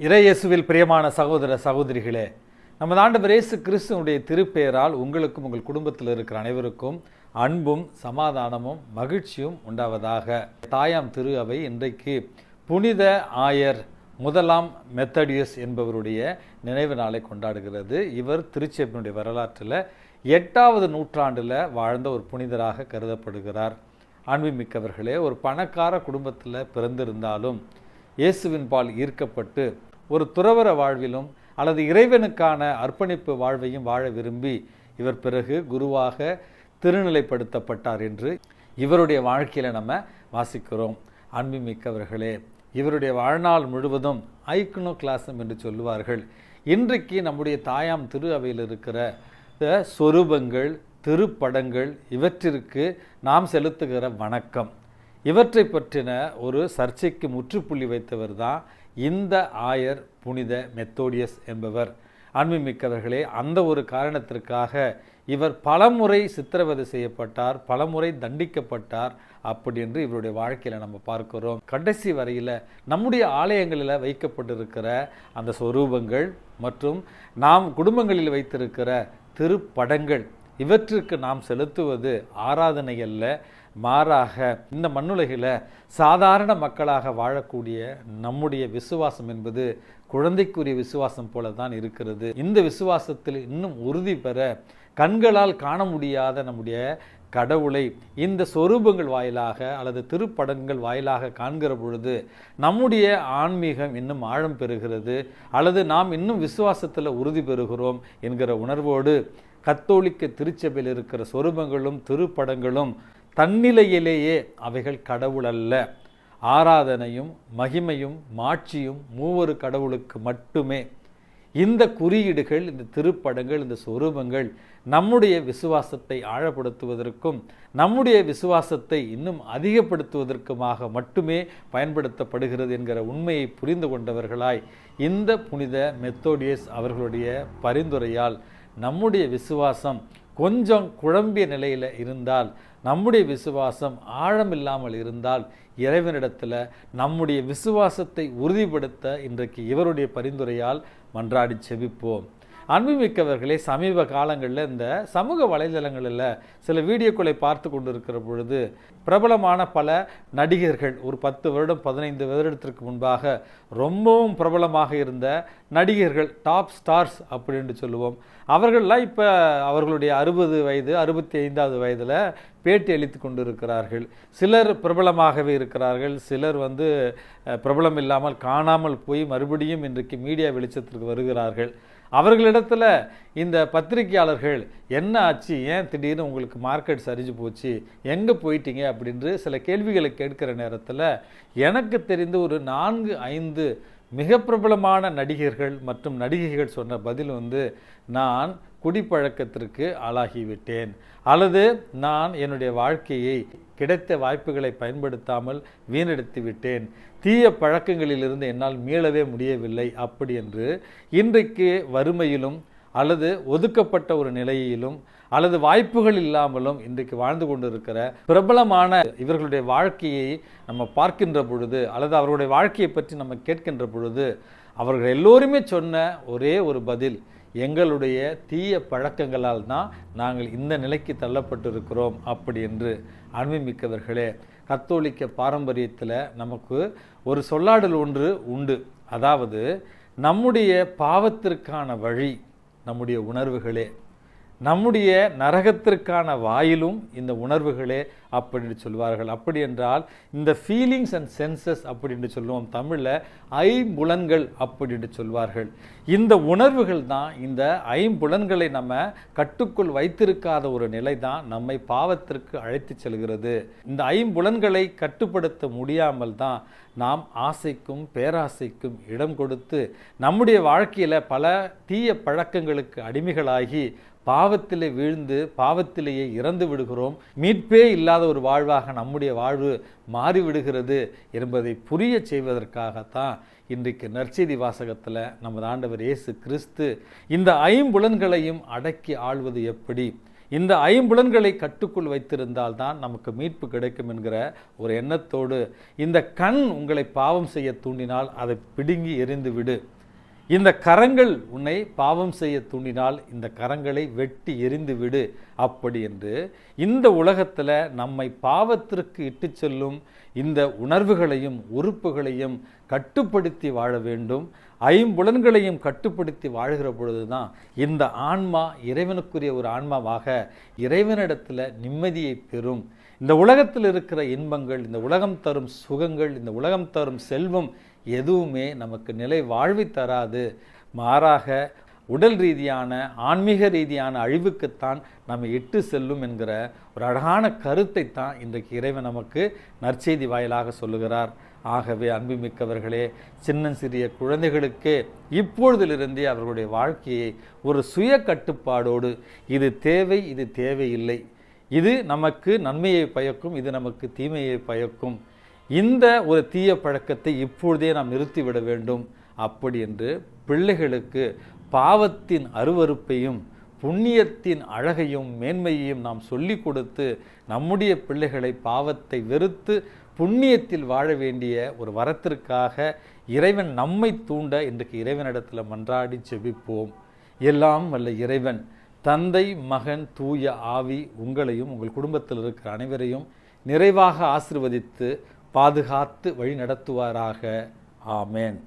இறையேசுவில் பிரியமான சகோதர சகோதரிகளே நமது ஆண்டவர் இயேசு கிறிஸ்துவனுடைய திருப்பெயரால் உங்களுக்கும் உங்கள் குடும்பத்தில் இருக்கிற அனைவருக்கும் அன்பும் சமாதானமும் மகிழ்ச்சியும் உண்டாவதாக. தாயாம் திரு அவை இன்றைக்கு புனித ஆயர் முதலாம் மெத்தடியஸ் என்பவருடைய நினைவு நாளை கொண்டாடுகிறது. இவர் திருச்செப்பினுடைய வரலாற்றில் எட்டாவது நூற்றாண்டில் வாழ்ந்த ஒரு புனிதராக கருதப்படுகிறார். அன்புமிக்கவர்களே ஒரு பணக்கார குடும்பத்தில் பிறந்திருந்தாலும் இயேசுவின் பால் ஈர்க்கப்பட்டு ஒரு துறவர வாழ்விலும் அல்லது இறைவனுக்கான அர்ப்பணிப்பு வாழ்வையும் வாழ விரும்பி இவர் பிறகு குருவாக திருநிலைப்படுத்தப்பட்டார் என்று இவருடைய வாழ்க்கையில் நம்ம வாசிக்கிறோம். அன்புமிக்கவர்களே இவருடைய வாழ்நாள் முழுவதும் ஐக்னோ கிளாசம் என்று சொல்லுவார்கள். இன்றைக்கு நம்முடைய தாயாம் திரு அவையில் இருக்கிற சொரூபங்கள் திருப்படங்கள் இவற்றிற்கு நாம் செலுத்துகிற வணக்கம். இவற்றை பற்றின ஒரு சர்ச்சைக்கு முற்றுப்புள்ளி வைத்தவர் தான் இந்த ஆயர் புனித மெத்தோடியஸ் என்பவர். அன்புமிக்கவர்களே அந்த ஒரு காரணத்திற்காக இவர் பலமுறை சித்திரவதை செய்யப்பட்டார் பலமுறை தண்டிக்கப்பட்டார் அப்படி என்று இவருடைய வாழ்க்கையில் நம்ம பார்க்கிறோம். கடைசி வரையில் நம்முடைய ஆலயங்களில் வைக்கப்பட்டிருக்கிற அந்த சொரூபங்கள் மற்றும் நாம் குடும்பங்களில் வைத்திருக்கிற திருப்படங்கள் இவற்றிற்கு நாம் செலுத்துவது ஆராதனை அல்ல மாறாக இந்த மண்ணுலகில் சாதாரண மக்களாக வாழக்கூடிய நம்முடைய விசுவாசம் என்பது குழந்தைக்குரிய விசுவாசம் போல தான் இருக்கிறது. இந்த விசுவாசத்தில் இன்னும் உறுதி பெற கண்களால் காண முடியாத நம்முடைய கடவுளை இந்த சொரூபங்கள் வாயிலாக அல்லது திருப்படங்கள் வாயிலாக காண்கிற பொழுது நம்முடைய ஆன்மீகம் இன்னும் ஆழம் பெறுகிறது. அல்லது நாம் இன்னும் விசுவாசத்தில் உறுதி பெறுகிறோம் என்கிற உணர்வோடு கத்தோலிக்க திருச்சபையில் இருக்கிற சொரூபங்களும் திருப்படங்களும் தன்னிலையிலேயே அவைகள் கடவுள் அல்ல. ஆராதனையும் மகிமையும் மாட்சியும் மூவொரு கடவுளுக்கு மட்டுமே. இந்த குறியீடுகள் இந்த திருப்படங்கள் இந்த சொரூபங்கள் நம்முடைய விசுவாசத்தை ஆழப்படுத்துவதற்கும் நம்முடைய விசுவாசத்தை இன்னும் அதிகப்படுத்துவதற்குமாக மட்டுமே பயன்படுத்தப்படுகிறது என்கிற உண்மையை புரிந்து கொண்டவர்களாய் இந்த புனித மெத்தோடியஸ் அவர்களுடைய பரிந்துரையால் நம்முடைய விசுவாசம் கொஞ்சம் குழம்பிய நிலையில் இருந்தால் நம்முடைய விசுவாசம் ஆழம் இல்லாமல் இருந்தால் இறைவனிடத்தில் நம்முடைய விசுவாசத்தை உறுதிப்படுத்த இன்றைக்கு இவருடைய பரிந்துரையால் மன்றாடி செவிப்போம் அன்புமிக்கவர்களே சமீப காலங்களில் இந்த சமூக வலைதளங்களில் சில வீடியோக்களை பார்த்து கொண்டிருக்கிற பொழுது பிரபலமான பல நடிகர்கள் ஒரு பத்து வருடம் பதினைந்து வருடத்திற்கு முன்பாக ரொம்பவும் பிரபலமாக இருந்த நடிகர்கள் டாப் ஸ்டார்ஸ் அப்படின்னு சொல்லுவோம். அவர்கள்லாம் இப்போ அவர்களுடைய அறுபது வயது அறுபத்தி ஐந்தாவது வயதில் பேட்டி அளித்து கொண்டிருக்கிறார்கள். சிலர் பிரபலமாகவே இருக்கிறார்கள். சிலர் வந்து பிரபலம் இல்லாமல் காணாமல் போய் மறுபடியும் இன்றைக்கு மீடியா வெளிச்சத்திற்கு வருகிறார்கள். அவர்களிடத்தில் இந்த பத்திரிகையாளர்கள் என்ன ஆச்சு? ஏன் திடீர்னு உங்களுக்கு மார்க்கெட் சரிஞ்சு போச்சு? எங்கே போயிட்டீங்க? அப்படின்று சில கேள்விகளை கேட்கிற நேரத்தில் எனக்கு தெரிந்து ஒரு நான்கு ஐந்து மிக பிரபலமான நடிகர்கள் மற்றும் நடிகைகள் சொன்ன பதில் வந்து நான் குடிப்பழக்கத்திற்கு ஆளாகிவிட்டேன். அல்லது நான் என்னுடைய வாழ்க்கையை கிடைத்த வாய்ப்புகளை பயன்படுத்தாமல் வீணடித்து விட்டேன். தீய பழக்கங்களிலிருந்து என்னால் மீளவே முடியவில்லை. அப்படி என்று இன்றைக்கு வறுமையிலும் அல்லது ஒதுக்கப்பட்ட ஒரு நிலையிலும் அல்லது வாய்ப்புகள் இல்லாமலும் இன்றைக்கு வாழ்ந்து கொண்டிருக்கிற பிரபலமான இவர்களுடைய வாழ்க்கையை நம்ம பார்க்கின்ற பொழுது அல்லது அவர்களுடைய வாழ்க்கையை பற்றி நம்ம கேட்கின்ற பொழுது அவர்கள் எல்லோருமே சொன்ன ஒரே ஒரு பதில் எங்களுடைய தீய பழக்கங்களால் தான் நாங்கள் இந்த நிலைக்கு தள்ளப்பட்டிருக்கிறோம் அப்படி என்று அன்புமிக்கவர்களே கத்தோலிக்க பாரம்பரியத்தில் நமக்கு ஒரு சொல்லாடல் ஒன்று உண்டு. அதாவது நம்முடைய பாவத்திற்கான வழி நம்முடைய உணர்வுகளே. நம்முடைய நரகத்திற்கான வாயிலும் இந்த உணர்வுகளே அப்படின்னு சொல்வார்கள். அப்படி என்றால் இந்த ஃபீலிங்ஸ் அண்ட் சென்சஸ் அப்படின்னு சொல்லுவோம் தமிழில் ஐம்புலன்கள் அப்படின்னு சொல்வார்கள். இந்த உணர்வுகள் தான் இந்த ஐம்புலன்களை நம்ம கட்டுக்குள் வைத்திருக்காத ஒரு நிலை தான் நம்மை பாவத்திற்கு அழைத்து செல்கிறது. இந்த ஐம்புலன்களை கட்டுப்படுத்த முடியாமல் தான் நாம் ஆசைக்கும் பேராசைக்கும் இடம் கொடுத்து நம்முடைய வாழ்க்கையில் பல தீய பழக்கங்களுக்கு அடிமைகளாகி பாவத்திலே வீழ்ந்து பாவத்திலேயே இறந்து விடுகிறோம். மீட்பே இல்லாத ஒரு வாழ்வாக நம்முடைய வாழ்வு மாறிவிடுகிறது என்பதை புரிய செய்வதற்காகத்தான் இன்றைக்கு நற்செய்தி வாசகத்தில் நமது ஆண்டவர் இயேசு கிறிஸ்து இந்த ஐம்புலன்களையும் அடக்கி ஆள்வது எப்படி? இந்த ஐம்புலன்களை கட்டுக்குள் வைத்திருந்தால் தான் நமக்கு மீட்பு கிடைக்கும் என்கிற ஒரு எண்ணத்தோடு இந்த கண் உங்களை பாவம் செய்ய தூண்டினால் அதை பிடுங்கி எறிந்து விடு இந்த கரங்கள் உன்னை பாவம் செய்ய தூண்டினால் இந்த கரங்களை வெட்டி எரிந்து விடு அப்படி என்று இந்த உலகத்தில் நம்மை பாவத்திற்கு இட்டு செல்லும் இந்த உணர்வுகளையும் உறுப்புகளையும் கட்டுப்படுத்தி வாழ வேண்டும். ஐம்புலன்களையும் கட்டுப்படுத்தி வாழ்கிற பொழுதுதான் இந்த ஆன்மா இறைவனுக்குரிய ஒரு ஆன்மாவாக இறைவனிடத்தில் நிம்மதியை பெறும். இந்த உலகத்தில் இருக்கிற இன்பங்கள் இந்த உலகம் தரும் சுகங்கள் இந்த உலகம் தரும் செல்வம் எதுவுமே நமக்கு நிலை வாழ்வை தராது. மாறாக உடல் ரீதியான ஆன்மீக ரீதியான அழிவுக்குத்தான் நம்ம இட்டு செல்லும் என்கிற ஒரு அழகான கருத்தை தான் இன்றைக்கு இறைவன் நமக்கு நற்செய்தி வாயிலாக சொல்லுகிறார். ஆகவே அன்புமிக்கவர்களே சின்ன சிறிய குழந்தைகளுக்கே இப்பொழுதிலிருந்தே அவர்களுடைய வாழ்க்கையை ஒரு சுய கட்டுப்பாடோடு இது தேவை இது தேவையில்லை. இது நமக்கு நன்மையை பயக்கும் இது நமக்கு தீமையை பயக்கும். இந்த ஒரு தீய பழக்கத்தை இப்பொழுதே நாம் நிறுத்திவிட வேண்டும். அப்படி என்று பிள்ளைகளுக்கு பாவத்தின் அருவருப்பையும் புண்ணியத்தின் அழகையும் மேன்மையையும் நாம் சொல்லிக் கொடுத்து நம்முடைய பிள்ளைகளை பாவத்தை வெறுத்து புண்ணியத்தில் வாழ வேண்டிய ஒரு வரத்திற்காக இறைவன் நம்மை தூண்ட இன்றைக்கு இறைவனிடத்தில் மன்றாடி செபிப்போம் எல்லாம் வல்ல இறைவன் தந்தை மகன் தூய ஆவி உங்களையும் உங்கள் குடும்பத்தில் இருக்கிற அனைவரையும் நிறைவாக ஆசிர்வதித்து பாதுகாத்து வழிநடத்துவாராக. ஆமேன்.